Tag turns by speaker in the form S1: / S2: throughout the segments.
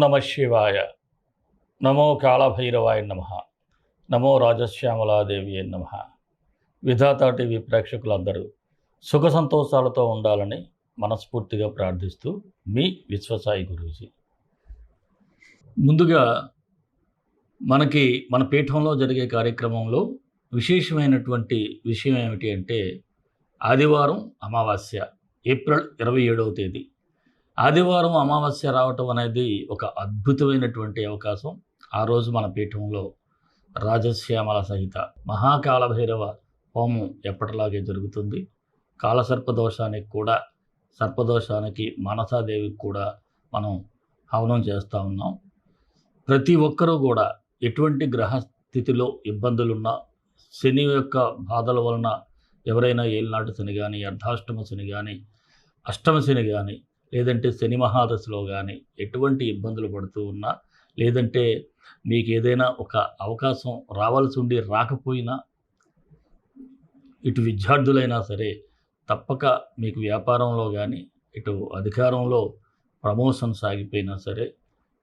S1: నమ శివాయ. నమో కాళభైరవాయ నమ. నమో రాజశ్యామలాదేవి నమ. విధాత టీవీ ప్రేక్షకులందరూ సుఖ సంతోషాలతో ఉండాలని మనస్ఫూర్తిగా ప్రార్థిస్తూ మీ విశ్వసాయి గురూజీ. ముందుగా మనకి మన పీఠంలో జరిగే కార్యక్రమంలో విశేషమైనటువంటి విషయం ఏమిటి అంటే ఆదివారం అమావాస్య ఏప్రిల్ ఇరవై ఏడవ తేదీ. ఆదివారం అమావాస్య రావటం అనేది ఒక అద్భుతమైనటువంటి అవకాశం. ఆ రోజు మన పీఠంలో రాజశ్యామల సహిత మహాకాళభైరవ హోమం ఎప్పటిలాగే జరుగుతుంది. కాలసర్పదోషానికి కూడా సర్పదోషానికి మనసాదేవికి కూడా మనం హవనం చేస్తూ ఉన్నాం. ప్రతి ఒక్కరూ కూడా ఎటువంటి గ్రహ స్థితిలో ఇబ్బందులున్నా శని యొక్క బాధల వలన ఎవరైనా ఏలినాటి శని కానీ అర్ధాష్టమ శని కానీ అష్టమ శని కానీ లేదంటే శని మహాదశలో కానీ ఎటువంటి ఇబ్బందులు పడుతూ ఉన్నా లేదంటే మీకు ఏదైనా ఒక అవకాశం రావాల్సి ఉండి రాకపోయినా ఇటు విద్యార్థులైనా సరే తప్పక మీకు వ్యాపారంలో కానీ ఇటు అధికారంలో ప్రమోషన్ సాగిపోయినా సరే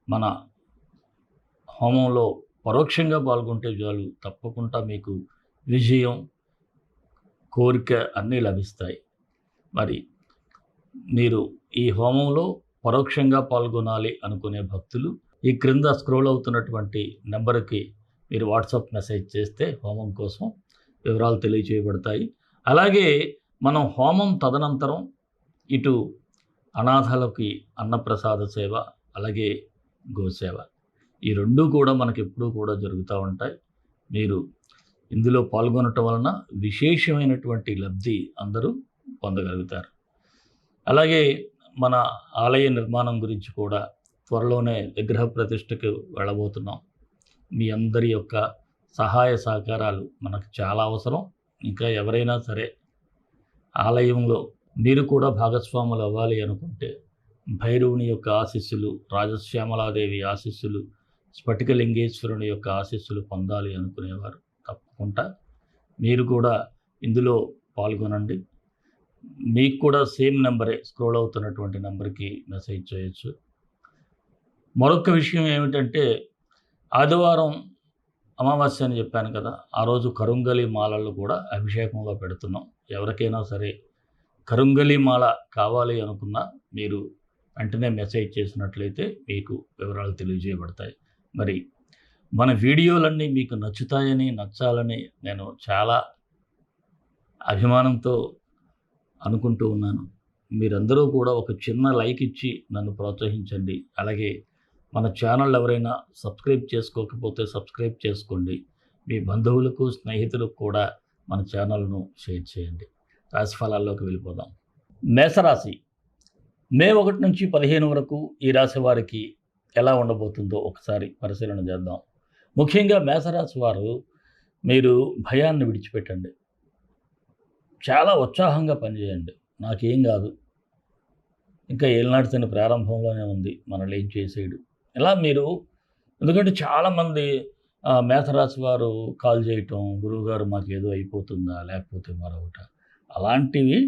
S1: మన హోమంలో పరోక్షంగా పాల్గొంటే చాలు తప్పకుండా మీకు విజయం కోరిక అన్నీ లభిస్తాయి. మరి మీరు ఈ హోమంలో పరోక్షంగా పాల్గొనాలి అనుకునే భక్తులు ఈ క్రింద స్క్రోల్ అవుతున్నటువంటి నెంబర్కి మీరు వాట్సాప్ మెసేజ్ చేస్తే హోమం కోసం వివరాలు తెలియచేయబడతాయి. అలాగే మనం హోమం తదనంతరం ఇటు అనాథాలకి అన్నప్రసాద సేవ అలాగే గోసేవ ఈ రెండూ కూడా మనకి ఎప్పుడూ కూడా జరుగుతూ ఉంటాయి. మీరు ఇందులో పాల్గొనటం వలన విశేషమైనటువంటి లబ్ధి అందరూ పొందగలుగుతారు. అలాగే మన ఆలయ నిర్మాణం గురించి కూడా త్వరలోనే విగ్రహ ప్రతిష్టకు వెళ్ళబోతున్నాం. మీ అందరి యొక్క సహాయ సహకారాలు మనకు చాలా అవసరం. ఇంకా ఎవరైనా సరే ఆలయంలో మీరు కూడా భాగస్వాములు అవ్వాలి అనుకుంటే భైరవుని యొక్క ఆశీస్సులు రాజశ్యామలాదేవి ఆశీస్సులు స్ఫటికలింగేశ్వరుని యొక్క ఆశీస్సులు పొందాలి అనుకునేవారు తప్పకుండా. మీరు కూడా ఇందులో పాల్గొనండి. మీకు కూడా సేమ్ నెంబరే స్క్రోల్ అవుతున్నటువంటి నెంబర్కి మెసేజ్ చేయొచ్చు. మరొక విషయం ఏమిటంటే ఆదివారం అమావాస్య అని చెప్పాను కదా ఆ రోజు కరుంగలి మాలలు కూడా అభిషేకంలో పెడుతున్నాం. ఎవరికైనా సరే కరుంగలి మాల కావాలి అనుకున్నా మీరు వెంటనే మెసేజ్ చేసినట్లయితే మీకు వివరాలు తెలియజేయబడతాయి. మరి మన వీడియోలన్నీ మీకు నచ్చుతాయని నచ్చాలని నేను చాలా అభిమానంతో అనుకుంటూ ఉన్నాను. మీరందరూ కూడా ఒక చిన్న లైక్ ఇచ్చి నన్ను ప్రోత్సహించండి. అలాగే మన ఛానల్ ఎవరైనా సబ్స్క్రైబ్ చేసుకోకపోతే సబ్స్క్రైబ్ చేసుకోండి. మీ బంధువులకు స్నేహితులకు కూడా మన ఛానల్ను షేర్ చేయండి. రాశిఫలాల్లోకి వెళ్ళిపోదాం. మేషరాశి. మే ఒకటి నుంచి పదిహేను వరకు ఈ రాశి వారికి ఎలా ఉండబోతుందో ఒకసారి పరిశీలన చేద్దాం. ముఖ్యంగా మేషరాశి వారు మీరు భయాన్ని విడిచిపెట్టండి. చాలా ఉత్సాహంగా పనిచేయండి. నాకేం కాదు. ఇంకా ఏలినాటి శని ప్రారంభంలోనే ఉంది. మనల్ని ఏం చేసేయడు. ఇలా మీరు ఎందుకంటే చాలామంది ఆ, వారు కాల్ చేయటం గురువుగారు మాకు ఏదో అయిపోతుందా లేకపోతే మరొకట అలాంటివి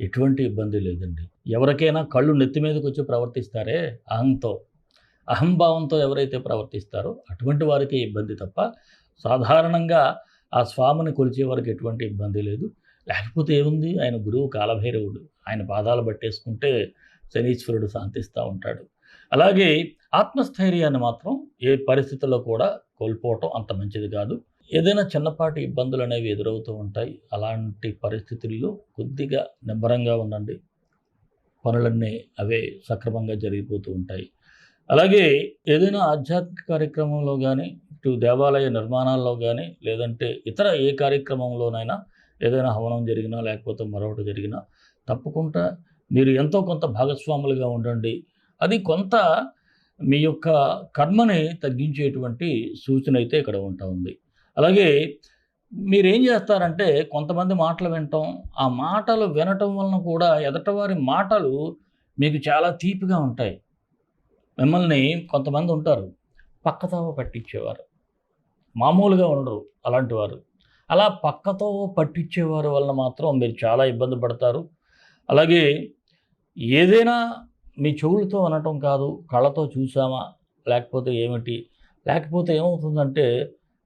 S1: ఎటువంటి ఇబ్బంది లేదండి. ఎవరికైనా కళ్ళు నెత్తి మీదకి వచ్చి ప్రవర్తిస్తారే? అహంతో. అహంభావంతో ఎవరైతే ప్రవర్తిస్తారో అటువంటి వారికి ఇబ్బంది తప్ప సాధారణంగా ఆ స్వామిని కొలిచే వారికి ఎటువంటి ఇబ్బంది లేదు. లేకపోతే ఏముంది? ఆయన గురువు కాలభైరవుడు. ఆయన పాదాలు పట్టేసుకుంటే శనీశ్వరుడు శాంతిస్తూ ఉంటాడు. అలాగే ఆత్మస్థైర్యాన్ని మాత్రం ఏ పరిస్థితుల్లో కూడా కోల్పోవటం అంత మంచిది కాదు. ఏదైనా చిన్నపాటి ఇబ్బందులు అనేవి ఎదురవుతూ ఉంటాయి. అలాంటి పరిస్థితుల్లో కొద్దిగా నిబ్బరంగా ఉండండి. పనులన్నీ అవే సక్రమంగా జరిగిపోతూ ఉంటాయి. అలాగే ఏదైనా ఆధ్యాత్మిక కార్యక్రమంలో కానీ ఇటు దేవాలయ నిర్మాణాల్లో కానీ లేదంటే ఇతర ఏ కార్యక్రమంలోనైనా ఏదైనా హవనం జరిగినా లేకపోతే మరొకటి జరిగినా తప్పకుండా మీరు ఎంతో కొంత భాగస్వాములుగా ఉండండి. అది కొంత మీ యొక్క కర్మని తగ్గించేటువంటి సూచన అయితే ఇక్కడ ఉంటా ఉంది. అలాగే మీరు ఏం చేస్తారంటే కొంతమంది మాటలు వినటం ఆ మాటలు వినటం వలన కూడా ఎదటవారి మాటలు మీకు చాలా తీపిగా ఉంటాయి. మిమ్మల్ని కొంతమంది ఉంటారు పక్కతో పట్టించేవారు మామూలుగా ఉండరు అలాంటి వారు. అలా పక్కతో పట్టించేవారి వలన మాత్రం మీరు చాలా ఇబ్బంది పడతారు. అలాగే ఏదైనా మీ చెవులతో అనటం కాదు కళ్ళతో చూసామా లేకపోతే ఏమిటి? లేకపోతే ఏమవుతుందంటే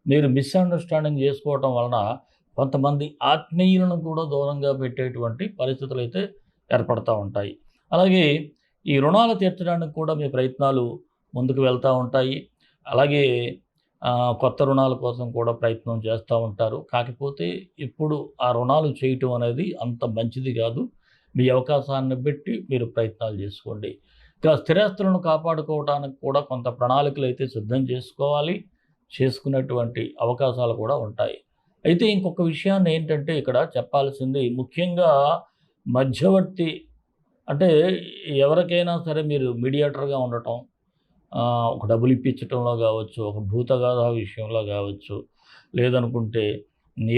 S1: మీరు మిస్అండర్స్టాండింగ్ చేసుకోవటం వలన కొంతమంది ఆత్మీయులను కూడా దూరంగా పెట్టేటువంటి పరిస్థితులు అయితే ఏర్పడతా ఉంటాయి. అలాగే ఈ రుణాలు తీర్చడానికి కూడా మీ ప్రయత్నాలు ముందుకు వెళ్తూ ఉంటాయి. అలాగే కొత్త రుణాల కోసం కూడా ప్రయత్నం చేస్తూ ఉంటారు. కాకపోతే ఇప్పుడు ఆ రుణాలు చేయటం అనేది అంత మంచిది కాదు. మీ అవకాశాన్ని బట్టి మీరు ప్రయత్నాలు చేసుకోండి. ఇక స్థిరాస్తులను కాపాడుకోవడానికి కూడా కొంత ప్రణాళికలు అయితే సిద్ధం చేసుకోవాలి. చేసుకునేటువంటి అవకాశాలు కూడా ఉంటాయి. అయితే ఇంకొక విషయాన్ని ఏంటంటే ఇక్కడ చెప్పాల్సింది ముఖ్యంగా మధ్యవర్తి అంటే ఎవరికైనా సరే మీరు మీడియేటర్గా ఉండటం ఒక డబ్బులు ఇప్పించటంలో కావచ్చు ఒక భూతగాథ విషయంలో కావచ్చు లేదనుకుంటే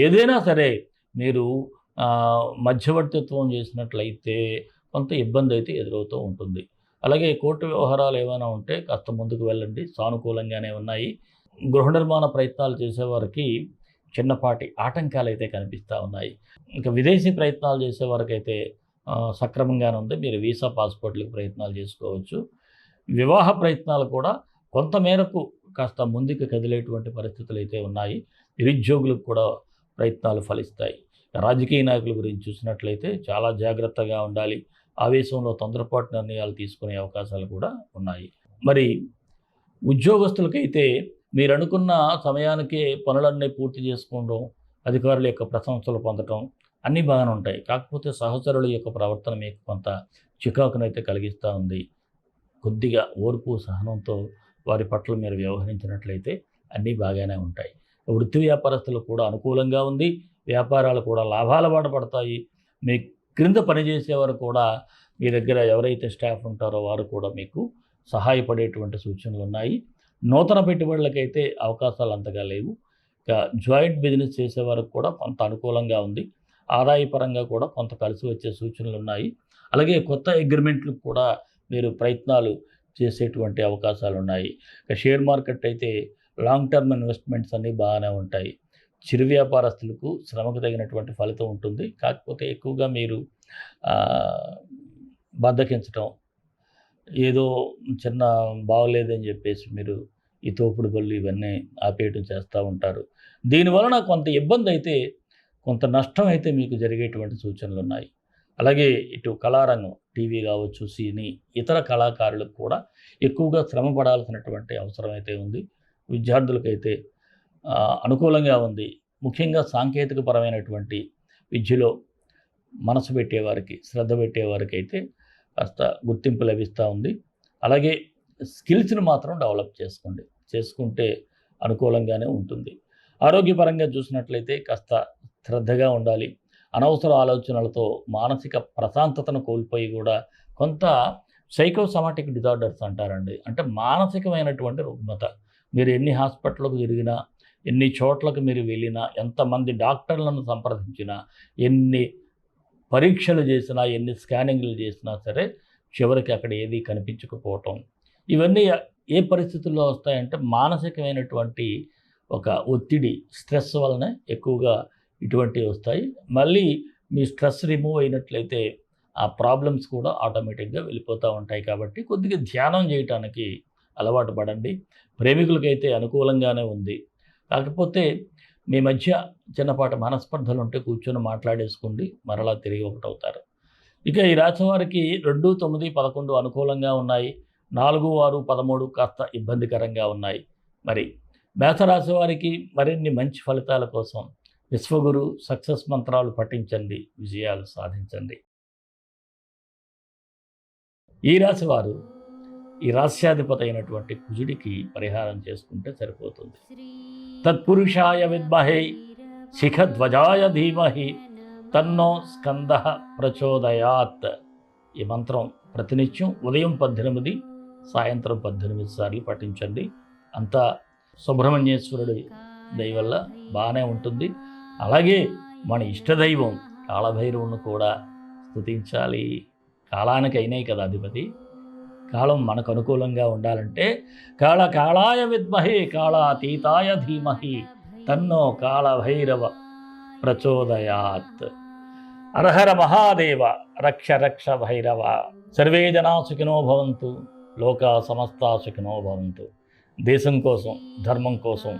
S1: ఏదైనా సరే మీరు మధ్యవర్తిత్వం చేసినట్లయితే కొంత ఇబ్బంది అయితే ఎదురవుతూ ఉంటుంది. అలాగే కోర్టు వ్యవహారాలు ఏమైనా ఉంటే కాస్త ముందుకు వెళ్ళండి. సానుకూలంగానే ఉన్నాయి. గృహ నిర్మాణ ప్రయత్నాలు చేసేవారికి చిన్నపాటి ఆటంకాలు అయితే కనిపిస్తూ ఉన్నాయి. ఇంకా విదేశీ ప్రయత్నాలు చేసేవారికైతే సక్రమంగానే ఉంది. మీరు వీసా పాస్పోర్ట్లకు ప్రయత్నాలు చేసుకోవచ్చు. వివాహ ప్రయత్నాలు కూడా కొంత మేరకు కాస్త ముందుకు కదిలేటువంటి పరిస్థితులు అయితే ఉన్నాయి. నిరుద్యోగులకు కూడా ప్రయత్నాలు ఫలిస్తాయి. రాజకీయ నాయకుల గురించి చూసినట్లయితే చాలా జాగ్రత్తగా ఉండాలి. ఆవేశంలో తొందరపాటు నిర్ణయాలు తీసుకునే అవకాశాలు కూడా ఉన్నాయి. మరి ఉద్యోగస్తులకైతే మీరు అనుకున్న సమయానికే పనులన్నీ పూర్తి చేసుకోవడం అధికారుల యొక్క ప్రశంసలు పొందటం అన్నీ బాగానే ఉంటాయి. కాకపోతే సహచరుల యొక్క ప్రవర్తన మీకు కొంత చికాకునైతే కలిగిస్తూ ఉంది. కొద్దిగా ఓర్పు సహనంతో వారి పట్ల మీరు వ్యవహరించినట్లయితే అన్నీ బాగానే ఉంటాయి. వృత్తి వ్యాపారస్తులకు కూడా అనుకూలంగా ఉంది. వ్యాపారాలు కూడా లాభాల బాట పడతాయి. మీ క్రింద పనిచేసేవారు కూడా మీ దగ్గర ఎవరైతే స్టాఫ్ ఉంటారో వారు కూడా మీకు సహాయపడేటువంటి సూచనలు ఉన్నాయి. నూతన పెట్టుబడులకైతే అవకాశాలు అంతగా లేవు. ఇక జాయింట్ బిజినెస్ చేసేవారికి కూడా కొంత అనుకూలంగా ఉంది. ఆదాయపరంగా కూడా కొంత కలిసి వచ్చే సూచనలు ఉన్నాయి. అలాగే కొత్త అగ్రిమెంట్లకు కూడా మీరు ప్రయత్నాలు చేసేటువంటి అవకాశాలు ఉన్నాయి ఇక షేర్ మార్కెట్ అయితే లాంగ్ టర్మ్ ఇన్వెస్ట్మెంట్స్ అన్నీ బాగానే ఉంటాయి. చిరు వ్యాపారస్తులకు శ్రమకు తగినటువంటి ఫలితం ఉంటుంది. కాకపోతే ఎక్కువగా మీరు బద్దకించటం ఏదో చిన్న బాగలేదని చెప్పేసి మీరు ఈ తోపుడు బళ్ళు ఇవన్నీ ఆపేయటం చేస్తూ ఉంటారు. దీనివలన కొంత ఇబ్బంది అయితే కొంత నష్టం అయితే మీకు జరిగేటువంటి సూచనలు ఉన్నాయి అలాగే ఇటు కళారంగం టీవీ కావచ్చు సినీ ఇతర కళాకారులకు కూడా ఎక్కువగా శ్రమ పడాల్సినటువంటి అవసరం అయితే ఉంది. విద్యార్థులకైతే అనుకూలంగా ఉంది. ముఖ్యంగా సాంకేతిక పరమైనటువంటి విద్యలో మనసు పెట్టేవారికి శ్రద్ధ పెట్టేవారికి అయితే కాస్త గుర్తింపు లభిస్తూ ఉంది. అలాగే స్కిల్స్ని మాత్రం డెవలప్ చేసుకోండి. చేసుకుంటే అనుకూలంగానే ఉంటుంది. ఆరోగ్యపరంగా చూసినట్లయితే కాస్త శ్రద్ధగా ఉండాలి. అనవసర ఆలోచనలతో మానసిక ప్రశాంతతను కోల్పోయి కూడా కొంత సైకోసమాటిక్ డిజార్డర్స్ అంటారండి. అంటే మానసికమైనటువంటి రుగ్మత. మీరు ఎన్ని హాస్పిటల్కు తిరిగినా ఎన్ని చోట్లకు మీరు వెళ్ళినా ఎంతమంది డాక్టర్లను సంప్రదించినా ఎన్ని పరీక్షలు చేసినా ఎన్ని స్కానింగ్లు చేసినా సరే చివరికి అక్కడ ఏది కనిపించకపోవటం. ఇవన్నీ ఏ పరిస్థితుల్లో వస్తాయంటే మానసికమైనటువంటి ఒక ఒత్తిడి స్ట్రెస్ వలన ఎక్కువగా ఇటువంటివి వస్తాయి. మళ్ళీ మీ స్ట్రెస్ రిమూవ్ అయినట్లయితే ఆ ప్రాబ్లమ్స్ కూడా ఆటోమేటిక్గా వెళ్ళిపోతూ ఉంటాయి కాబట్టి కొద్దిగా ధ్యానం చేయటానికి అలవాటు పడండి. ప్రేమికులకైతే అనుకూలంగానే ఉంది. కాకపోతే మీ మధ్య చిన్నపాటి మనస్పర్ధలు ఉంటే కూర్చొని మాట్లాడేసుకోండి. మరలా తిరిగి ఒకటవుతారు. ఇక ఈ రాశి వారికి రెండు తొమ్మిది పదకొండు అనుకూలంగా ఉన్నాయి. నాలుగు ఆరు పదమూడు కాస్త ఇబ్బందికరంగా ఉన్నాయి. మరి మేషరాశి వారికి మరిన్ని మంచి ఫలితాల కోసం విశ్వగురు సక్సెస్ మంత్రాలు పఠించండి విజయాలు సాధించండి. ఈ రాశి వారు ఈ రాస్యాధిపతి అయినటువంటి కుజుడికి పరిహారం చేసుకుంటే సరిపోతుంది. తత్పురుషాయ విద్మహే శిఖధ్వజాయ ధీమహి తన్నో స్కంద ప్రచోదయాత్. ఈ మంత్రం ప్రతినిత్యం ఉదయం పద్దెనిమిది సాయంత్రం పద్దెనిమిది సార్లు పఠించండి. అంతా సుబ్రహ్మణ్యేశ్వరుడి దయవల్ల బాగానే ఉంటుంది. అలాగే మన ఇష్టదైవం కాళభైరవును కూడా స్తుతించాలి. కాలానికి అయినాయి కదా అధిపతి. కాలం మనకు అనుకూలంగా ఉండాలంటే కాళ కాళాయ విద్మహే కాళాతీతాయ ధీమహి తన్నో కాళభైరవ ప్రచోదయాత్. అర్హర మహాదేవ రక్ష రక్ష భైరవ. సర్వే జనా సుఖినో భవంతు లోక సమస్తా సుఖినో భవంతు. దేశం కోసం ధర్మం కోసం